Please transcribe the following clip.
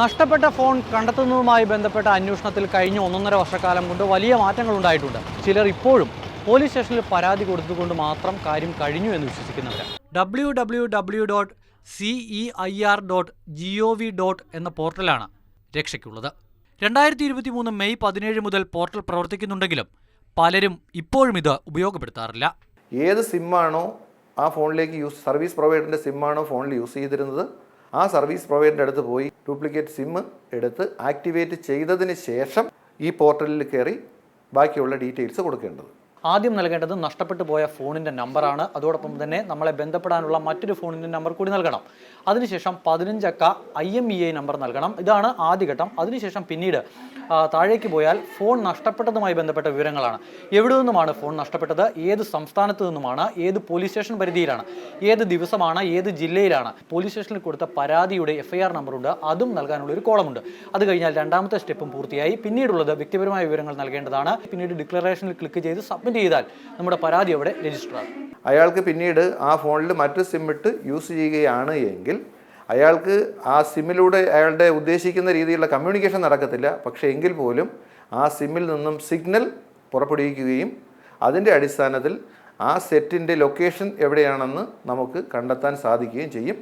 നഷ്ടപ്പെട്ട ഫോൺ കണ്ടെത്തുന്നതുമായി ബന്ധപ്പെട്ട അന്വേഷണത്തിൽ കഴിഞ്ഞ ഒന്നൊന്നര വർഷക്കാലം കൊണ്ട് വലിയ മാറ്റങ്ങൾ ഉണ്ടായിട്ടുണ്ട്. ചിലർ ഇപ്പോഴും പോലീസ് സ്റ്റേഷനിൽ പരാതി കൊടുത്തുകൊണ്ട് മാത്രം കാര്യം കഴിഞ്ഞു എന്ന് വിശ്വസിക്കുന്നവരാണ് W W W dot CE I R dot G O V dot എന്ന പോർട്ടലാണ് രക്ഷയ്ക്കുള്ളത്. രണ്ടായിരത്തി ഇരുപത്തി മൂന്ന് മെയ് പതിനേഴ് മുതൽ പോർട്ടൽ പ്രവർത്തിക്കുന്നുണ്ടെങ്കിലും പലരും ഇപ്പോഴും ഇത് ഉപയോഗപ്പെടുത്താറില്ല. ഏത് സിമ്മാണോ ആ ഫോണിലേക്ക് യൂസ് സർവീസ് പ്രൊവൈഡറിന്റെ സിമ്മാണോ ഫോണിൽ യൂസ് ചെയ്തിരുന്നത്? ആ സർവീസ് പ്രൊവൈഡറിന്റെ അടുത്ത് പോയി ഡ്യൂപ്ലിക്കേറ്റ് സിം എടുത്ത് ആക്ടിവേറ്റ് ചെയ്തതിന് ശേഷം ഈ പോർട്ടലിൽ കയറി ബാക്കിയുള്ള ഡീറ്റെയിൽസ് കൊടുക്കേണ്ടത്. ആദ്യം നൽകേണ്ടത് നഷ്ടപ്പെട്ടു പോയ ഫോണിന്റെ നമ്പറാണ്. അതോടൊപ്പം തന്നെ നമ്മളെ ബന്ധപ്പെടാനുള്ള മറ്റൊരു ഫോണിന്റെ നമ്പർ കൂടി നൽകണം. അതിനുശേഷം പതിനഞ്ചക്ക I M E I number നൽകണം. ഇതാണ് ആദ്യഘട്ടം. അതിനുശേഷം പിന്നീട് താഴേക്ക് പോയാൽ ഫോൺ നഷ്ടപ്പെട്ടതുമായി ബന്ധപ്പെട്ട വിവരങ്ങളാണ്. എവിടെ നിന്നുമാണ് ഫോൺ നഷ്ടപ്പെട്ടത്? ഏത് സംസ്ഥാനത്ത് നിന്നുമാണ്? ഏത് പോലീസ് സ്റ്റേഷൻ പരിധിയിലാണ്? ഏത് ദിവസമാണ്? ഏത് ജില്ലയിലാണ്? പോലീസ് സ്റ്റേഷനിൽ കൊടുത്ത പരാതിയുടെ എഫ് ഐ ആർ നമ്പറുണ്ട് അതും നൽകാനുള്ള ഒരു കോളമുണ്ട്. അത് കഴിഞ്ഞാൽ രണ്ടാമത്തെ സ്റ്റെപ്പും പൂർത്തിയായി. പിന്നീടുള്ളത് വ്യക്തിപരമായ വിവരങ്ങൾ നൽകേണ്ടതാണ്. പിന്നീട് ഡിക്ലറേഷനിൽ ക്ലിക്ക് ചെയ്ത് സബ്മിറ്റ് ചെയ്താൽ നമ്മുടെ പരാതി അവിടെ രജിസ്റ്റർ ആകും. അയാൾക്ക് പിന്നീട് ആ ഫോണിൽ മറ്റു സിം ഇട്ട് യൂസ് ചെയ്യുകയാണ് എങ്കിൽ അയാൾക്ക് ആ സിമ്മിലൂടെ അയാളുടെ ഉദ്ദേശിക്കുന്ന രീതിയിലുള്ള കമ്മ്യൂണിക്കേഷൻ നടക്കത്തില്ല. പക്ഷേ എങ്കിൽ പോലും ആ സിമ്മിൽ നിന്നും സിഗ്നൽ പുറപ്പെടുവിക്കുകയും അതിന്റെ അടിസ്ഥാനത്തിൽ ആ സെറ്റിന്റെ ലൊക്കേഷൻ എവിടെയാണെന്ന് നമുക്ക് കണ്ടെത്താൻ സാധിക്കുകയും ചെയ്യും.